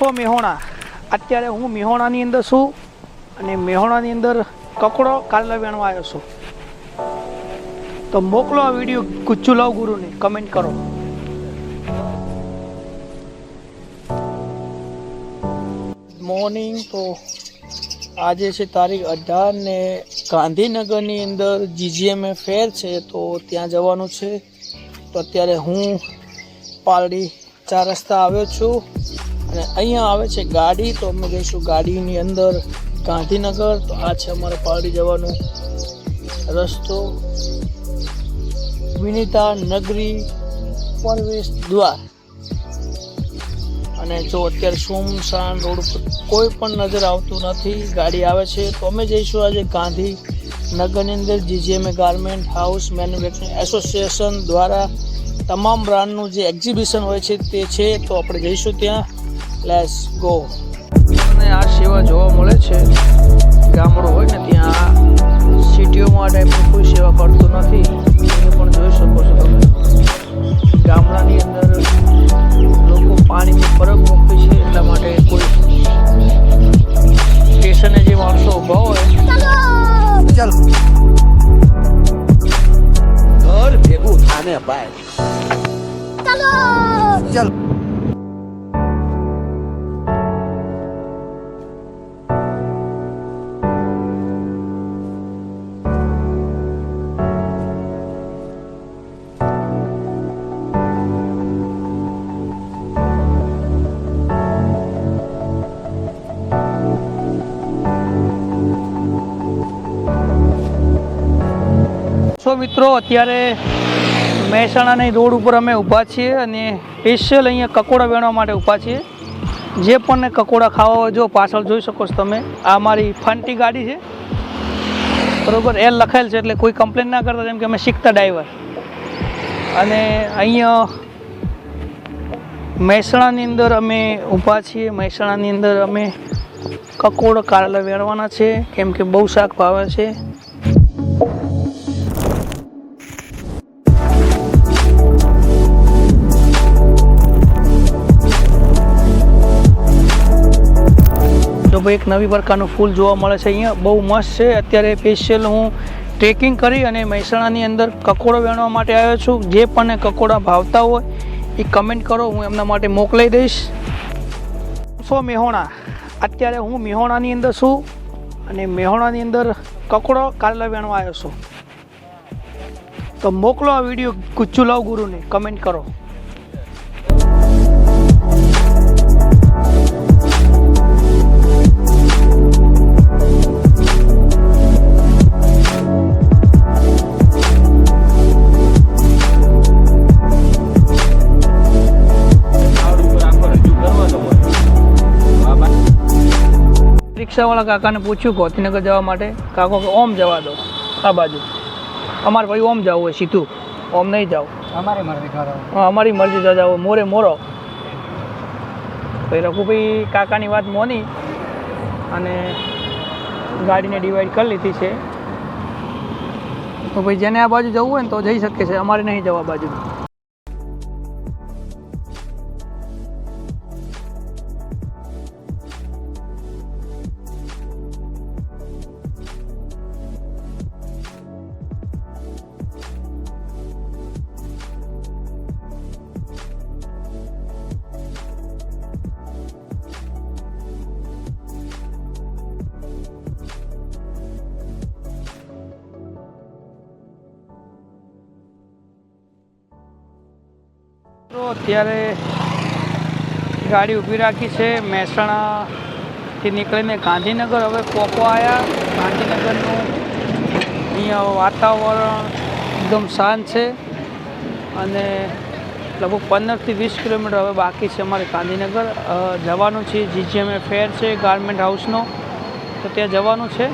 છો મેહોણા. અત્યારે હું મેહોણાની અંદર છું અને મેહોણાની અંદર કકડો કાલે વેણવા આવ્યો છું. તો મોકલો આ વીડિયો ગુચ્છુ લાવ ગુરુને કમેન્ટ કરો. મોર્નિંગ તો આજે છે તારીખ અઢાર ને ગાંધીનગરની અંદર જીજીએમએ ફેર છે, તો ત્યાં જવાનું છે. તો અત્યારે હું પાલડી ચાર રસ્તા આવ્યો છું. અને અહીંયા આવે છે ગાડી, તો અમે જઈશું ગાડીની અંદર ગાંધીનગર. તો આ છે અમારે પાલડી જવાનું રસ્તો. વિનીતા નગરી પ્રવેશ દ્વાર. અને જો અત્યારે સુમસાન રોડ ઉપર કોઈ પણ નજર આવતું નથી, ગાડી આવે છે, તો અમે જઈશું આજે ગાંધી નગરની અંદર GGMA garment house manufacturing association દ્વારા તમામ બ્રાન્ડનું જે એક્ઝિબિશન હોય છે તે છે, તો આપણે જઈશું ત્યાં. લેટ્સ ગો અને આ સેવા જોવા મળે છે. ગામડું હોય ને ત્યાં સિટીઓમાં આ ટાઈપની કોઈ સેવા કરતું નથી. એ પણ જોઈ શકો છો તમે. ગામડાની અંદર લોકો પાણીની પરબ મૂકે છે એટલા માટે કોઈ સ્ટેશને જે માણસો ઊભા હોય. ચાલો. ઘર ભેગું થાને ભાઈ. ચાલો. સો મિત્રો, અત્યારે મહેસાણાની રોડ ઉપર અમે ઊભા છીએ અને સ્પેશિયલ અહીંયા કકોડા વેણવા માટે ઊભા છીએ. જે પણ કકોડા ખાવા હોય, જો પાછળ જોઈ શકો છો તમે, આ મારી ફંટી ગાડી છે. બરોબર, એલ લખેલ છે, એટલે કોઈ કમ્પ્લેન ના કરતા, જેમ કે અમે શીખતા ડ્રાઈવર અને અહીંયા મહેસાણાની અંદર અમે ઊભા છીએ, મહેસાણાની અંદર અમે કકોડ કારેલા વેણવાના છે, કેમ કે બહુ શાક ભાવે છે. ભાઈ એક નવી પ્રકારનું ફૂલ જોવા મળે છે. અહીંયા બહુ મસ્ત છે. અત્યારે સ્પેશિયલ હું ટ્રેકિંગ કરી અને મહેસાણાની અંદર કકોડો વેણવા માટે આવ્યો છું. જે પણ કકોડા ભાવતા હોય એ કમેન્ટ કરો. હું એમના માટે મોકલાઈ દઈશ. સો મેહોણા. અત્યારે હું મેહોણાની અંદર છું અને મેહોણાની અંદર કકોડો કાલે વેણવા આવ્યો છું. તો મોકલો આ વીડિયો ગુચ્ચુ લાવ ગુરુને. કમેન્ટ કરો. રિક્ષાવાળા કાકાને પૂછ્યું ગોધીનગર જવા માટે કાકો કે ઓમ જવા દો. આ બાજુ. અમારે ભાઈ ઓમ જવું હોય સીધું. ઓમ નહીં જાવ અમારી મરજી હા અમારી મરજી જતા હોય મોરે મોરો. પછી રઘુભાઈ કાકાની વાત મોની અને ગાડીને ડિવાઈડ કરી લીધી છે. તો ભાઈ જેને આ બાજુ જવું હોય ને તો જઈ શકે છે. અમારે નહીં જવા બાજુ તો અત્યારે ગાડી ઊભી રાખી છે. મહેસાણાથી નીકળીને ગાંધીનગર. હવે કોકો આવ્યા ગાંધીનગરનું અહીંયા વાતાવરણ એકદમ શાંત છે અને લગભગ પંદરથી વીસ કિલોમીટર હવે બાકી છે અમારે ગાંધીનગર. જવાનું છે. જીજીએમએ ફેર છે, ગાર્મેન્ટ હાઉસનો. તો ત્યાં જવાનું છે.